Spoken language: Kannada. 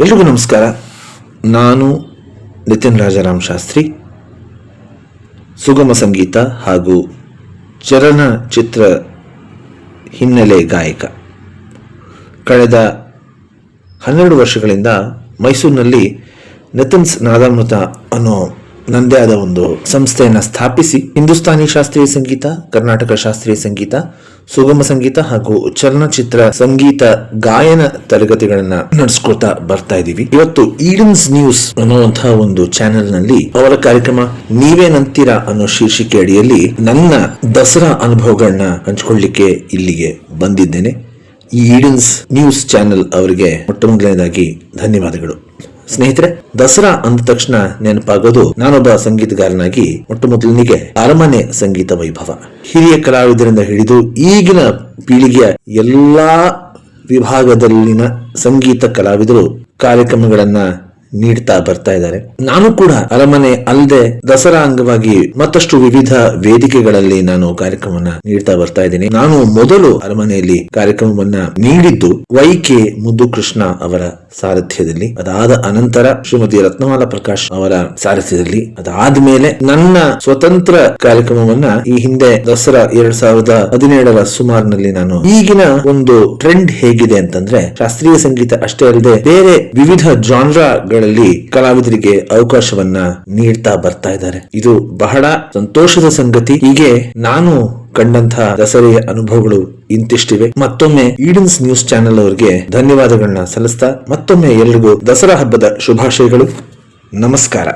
ಎಲ್ರಿಗೂ ನಮಸ್ಕಾರ. ನಾನು ನಿತಿನ್ ರಾಜಾರಾಮ್ ಶಾಸ್ತ್ರಿ. ಸುಗಮ ಸಂಗೀತ ಹಾಗೂ ಚಲನಚಿತ್ರ ಹಿನ್ನೆಲೆ ಗಾಯಕ. ಕಳೆದ ಹನ್ನೆರಡು ವರ್ಷಗಳಿಂದ ಮೈಸೂರಿನಲ್ಲಿ ನಿತಿನ್ಸ್ ನಾದಾಮೃತ ಅನ್ನೋ ನನ್ನದೇ ಆದ ಒಂದು ಸಂಸ್ಥೆಯನ್ನು ಸ್ಥಾಪಿಸಿ ಹಿಂದೂಸ್ತಾನಿ ಶಾಸ್ತ್ರೀಯ ಸಂಗೀತ, ಕರ್ನಾಟಕ ಶಾಸ್ತ್ರೀಯ ಸಂಗೀತ, ಸುಗಮ ಸಂಗೀತ ಹಾಗೂ ಚಲನಚಿತ್ರ ಸಂಗೀತ ಗಾಯನ ತರಗತಿಗಳನ್ನ ನಡೆಸ್ಕೊಳ್ತಾ ಬರ್ತಾ ಇದೀವಿ. ಇವತ್ತು ಈಡನ್ಸ್ ನ್ಯೂಸ್ ಅನ್ನುವಂತಹ ಒಂದು ಚಾನೆಲ್ನಲ್ಲಿ ಅವರ ಕಾರ್ಯಕ್ರಮ ನೀವೇನಂತೀರಾ ಅನ್ನೋ ಶೀರ್ಷಿಕೆ ಅಡಿಯಲ್ಲಿ ನನ್ನ ದಸರಾ ಅನುಭವಗಳನ್ನ ಹಂಚ್ಕೊಳ್ಳಿಕ್ಕೆ ಇಲ್ಲಿಗೆ ಬಂದಿದ್ದೇನೆ. ಈ ಈಡನ್ಸ್ ನ್ಯೂಸ್ ಚಾನೆಲ್ ಅವರಿಗೆ ಮೊಟ್ಟ ಮೊದಲನೇದಾಗಿ ಧನ್ಯವಾದಗಳು. ಸ್ನೇಹಿತರೆ, ದಸರಾ ಅಂದ ತಕ್ಷಣ ನೆನಪಾಗೋದು ನಾನೊಬ್ಬ ಸಂಗೀತಗಾರನಾಗಿ ಮೊಟ್ಟ ಮೊದಲಿನಿಗೆ ಅರಮನೆ ಸಂಗೀತ ವೈಭವ. ಹಿರಿಯ ಕಲಾವಿದರಿಂದ ಹಿಡಿದು ಈಗಿನ ಪೀಳಿಗೆಯ ಎಲ್ಲಾ ವಿಭಾಗದಲ್ಲಿನ ಸಂಗೀತ ಕಲಾವಿದರು ಕಾರ್ಯಕ್ರಮಗಳನ್ನ ನೀಡ್ತಾ ಬರ್ತಾ ಇದ್ದಾರೆ. ನಾನು ಕೂಡ ಅರಮನೆ ಅಲ್ಲದೆ ದಸರಾ ಅಂಗವಾಗಿ ಮತ್ತಷ್ಟು ವಿವಿಧ ವೇದಿಕೆಗಳಲ್ಲಿ ನಾನು ಕಾರ್ಯಕ್ರಮವನ್ನ ನೀಡ್ತಾ ಬರ್ತಾ ಇದ್ದೀನಿ. ನಾನು ಮೊದಲು ಅರಮನೆಯಲ್ಲಿ ಕಾರ್ಯಕ್ರಮವನ್ನ ನೀಡಿದ್ದು ವೈಕೆ ಮುದ್ದು ಕೃಷ್ಣ ಅವರ ಸಾರಥ್ಯದಲ್ಲಿ, ಅದಾದ ಅನಂತರ ಶ್ರೀಮತಿ ರತ್ನಮಾಲ ಪ್ರಕಾಶ್ ಅವರ ಸಾರಥ್ಯದಲ್ಲಿ ಅದಾದ ಮೇಲೆ ನನ್ನ ಸ್ವತಂತ್ರ ಕಾರ್ಯಕ್ರಮವನ್ನ ಈ ಹಿಂದೆ ದಸರಾ ಎರಡ್ ಸಾವಿರದ ಹದಿನೇಳರ ಸುಮಾರಿನಲ್ಲಿ ನಾನು ಈಗಿನ ಒಂದು ಟ್ರೆಂಡ್ ಹೇಗಿದೆ ಅಂತಂದ್ರೆ ಶಾಸ್ತ್ರೀಯ ಸಂಗೀತ ಅಷ್ಟೇ ಅಲ್ಲದೆ ಬೇರೆ ವಿವಿಧ ಜಾನ್ರಾಗಳಲ್ಲಿ ಕಲಾವಿದರಿಗೆ ಅವಕಾಶವನ್ನ ನೀಡ್ತಾ ಬರ್ತಾ ಇದ್ದಾರೆ. ಇದು ಬಹಳ ಸಂತೋಷದ ಸಂಗತಿ. ಹೀಗೆ ನಾನು ಕಂಡಂತಹ ದಸರೆಯ ಅನುಭವಗಳು ಇಂತಿಷ್ಟಿವೆ. ಮತ್ತೊಮ್ಮೆ ಈಡನ್ಸ್ ನ್ಯೂಸ್ ಚಾನೆಲ್ ಅವರಿಗೆ ಧನ್ಯವಾದಗಳನ್ನ ಸಲ್ಲಿಸ್ತಾ ಮತ್ತೊಮ್ಮೆ ಎಲ್ರಿಗೂ ದಸರಾ ಹಬ್ಬದ ಶುಭಾಶಯಗಳು. ನಮಸ್ಕಾರ.